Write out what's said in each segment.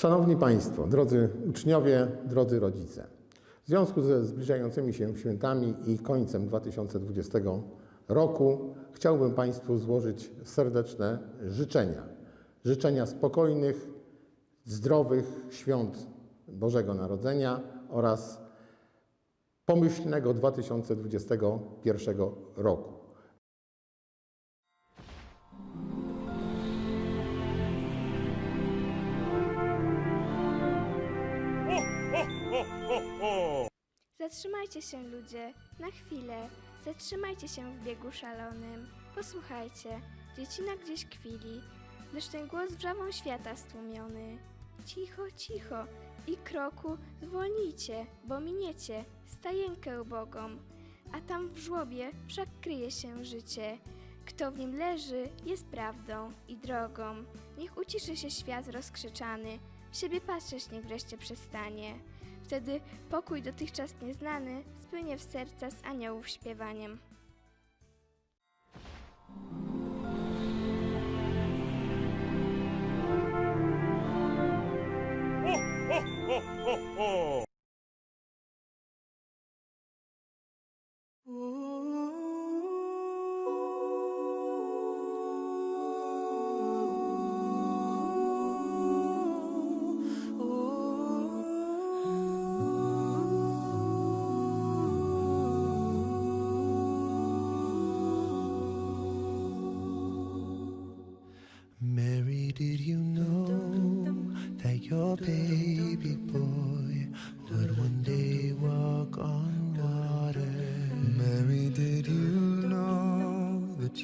Szanowni Państwo, drodzy uczniowie, drodzy rodzice. W związku ze zbliżającymi się świętami i końcem 2020 roku chciałbym Państwu złożyć serdeczne życzenia. Życzenia spokojnych, zdrowych świąt Bożego Narodzenia oraz pomyślnego 2021 roku. Zatrzymajcie się, ludzie, na chwilę. Zatrzymajcie się w biegu szalonym. Posłuchajcie, dziecina gdzieś kwili, lecz ten głos wrzawą świata stłumiony. Cicho, cicho i kroku zwolnijcie, bo miniecie stajenkę ubogą. A tam w żłobie wszak kryje się życie. Kto w nim leży, jest prawdą i drogą. Niech uciszy się świat rozkrzyczany, w siebie patrzeć niech wreszcie przestanie. Wtedy pokój dotychczas nieznany spłynie w serca z aniołów śpiewaniem. Mary,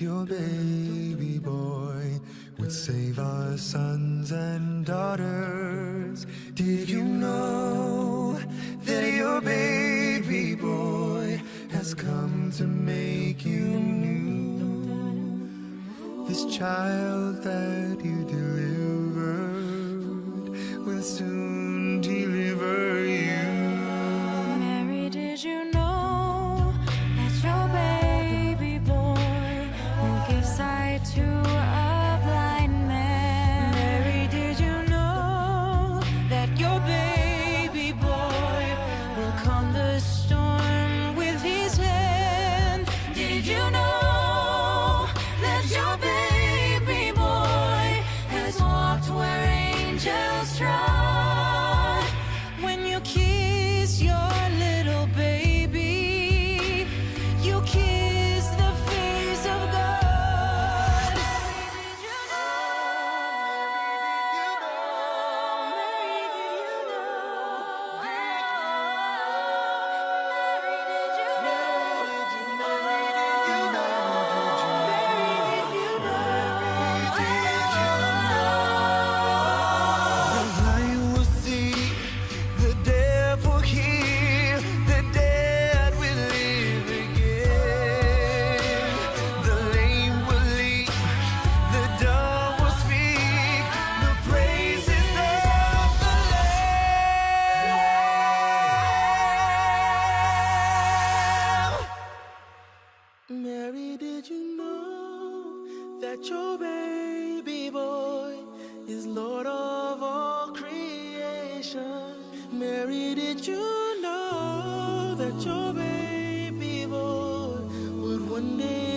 your baby boy would save our sons Mary, did you know that your baby boy would one day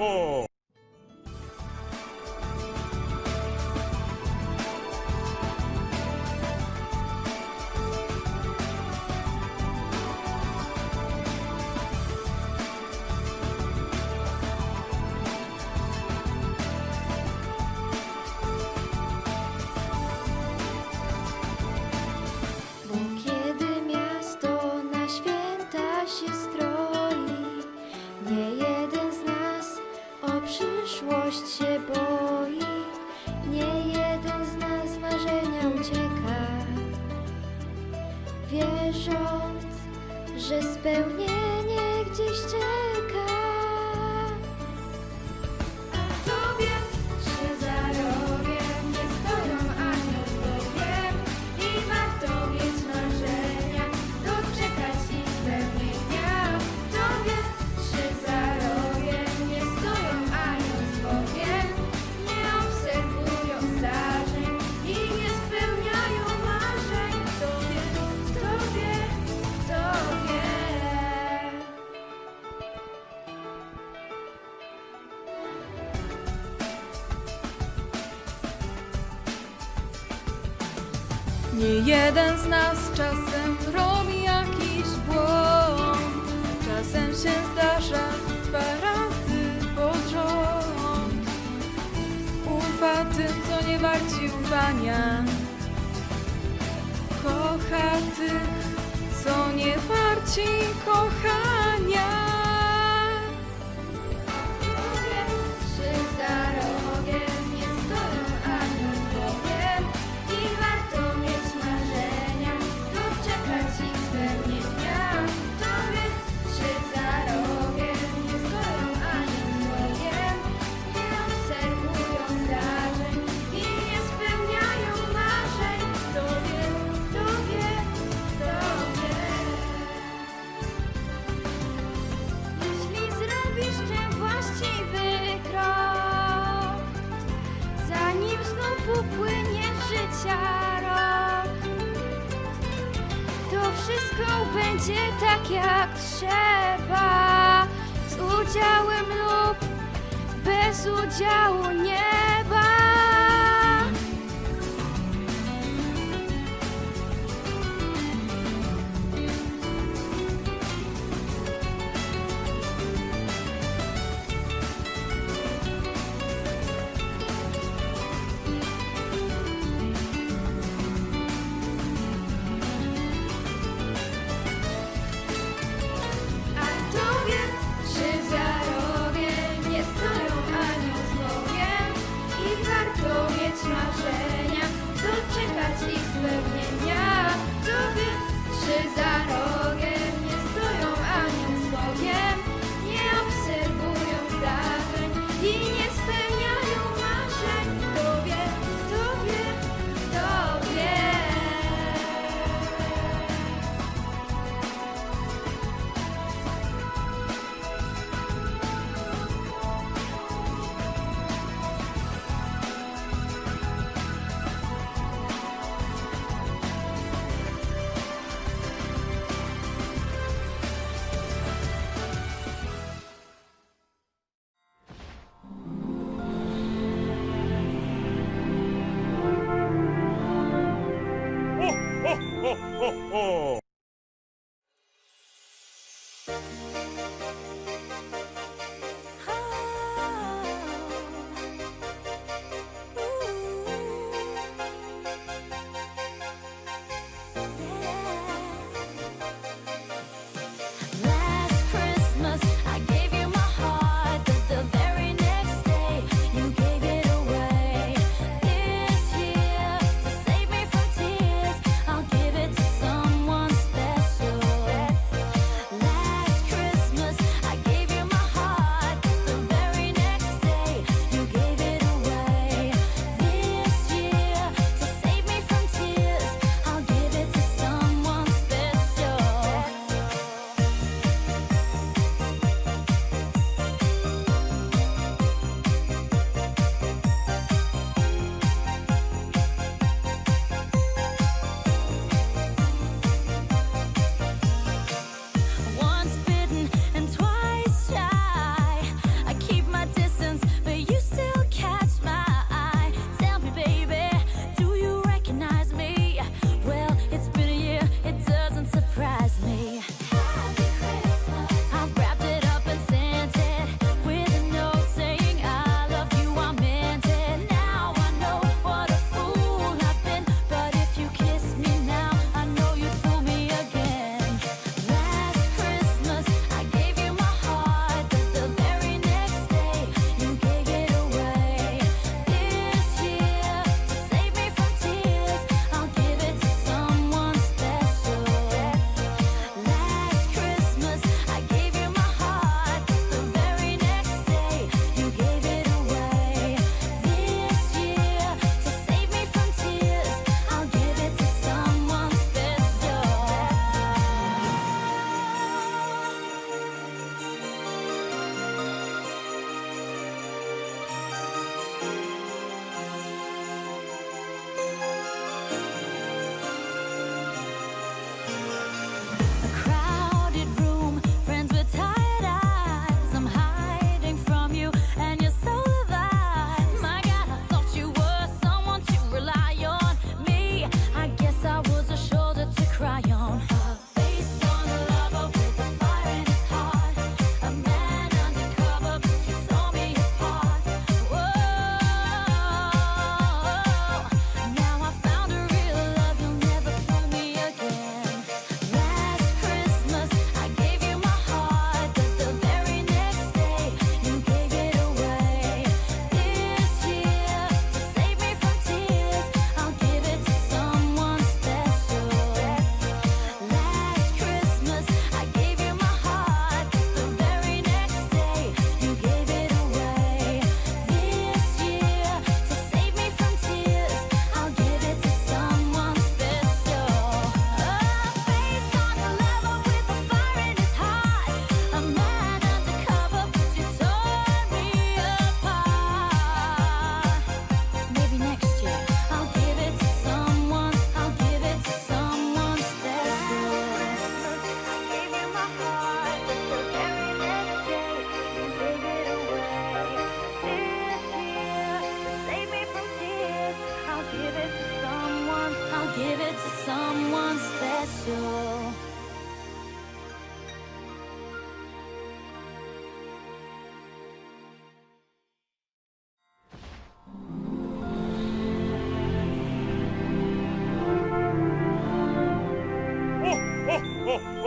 O! Miasto na święta się stroi Przyszłość się boi, nie jeden z nas marzenia ucieka. Wierząc, że spełnienie gdzieś czeka. oczekiwania. Kocha tych, co nie warci kochania. będzie tak jak trzeba. Z udziałem lub bez udziału nie 호호호.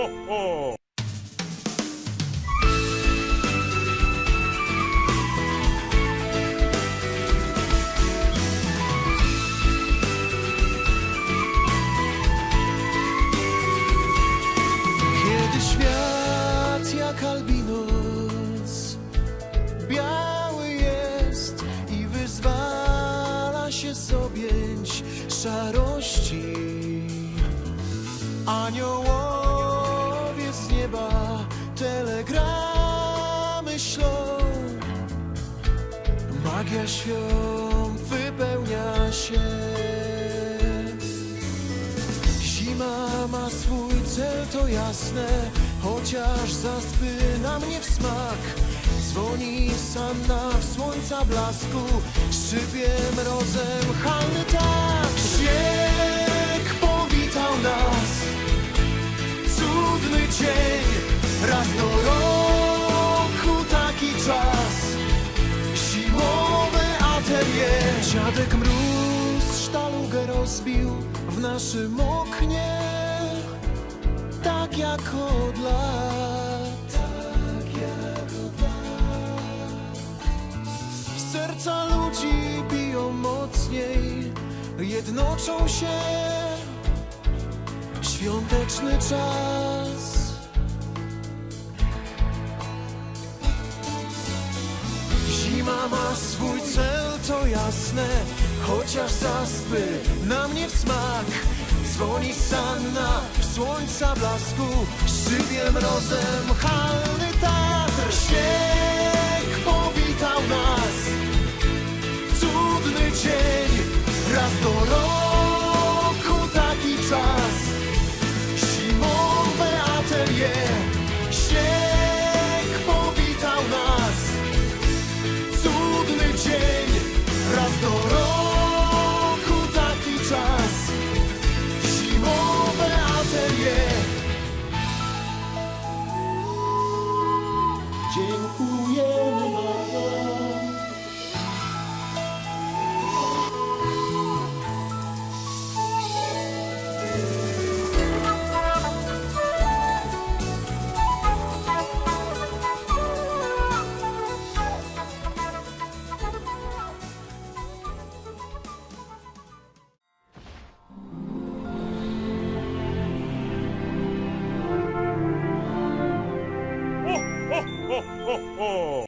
Kiedy świat jak albinos biały jest i wyzwala się z objęć szarości, aniołowie Magia świąt wypełnia się. Zima ma swój cel, to jasne, chociaż zaspy na mnie w smak. Dzwoni sanna w słońca blasku, szczypie mrozem halny tak. Śnieg powitał nas, cudny dzień, raz Dziadek mróz sztalugę rozbił w naszym oknie Tak jak od lat Tak jak od lat. Serca ludzi biją mocniej Jednoczą się. Świąteczny czas Zima ma swój cel, to jasne Chociaż zaspy na mnie w smak. Dzwoni sanna słońca blasku Szybie mrozem halny Tatr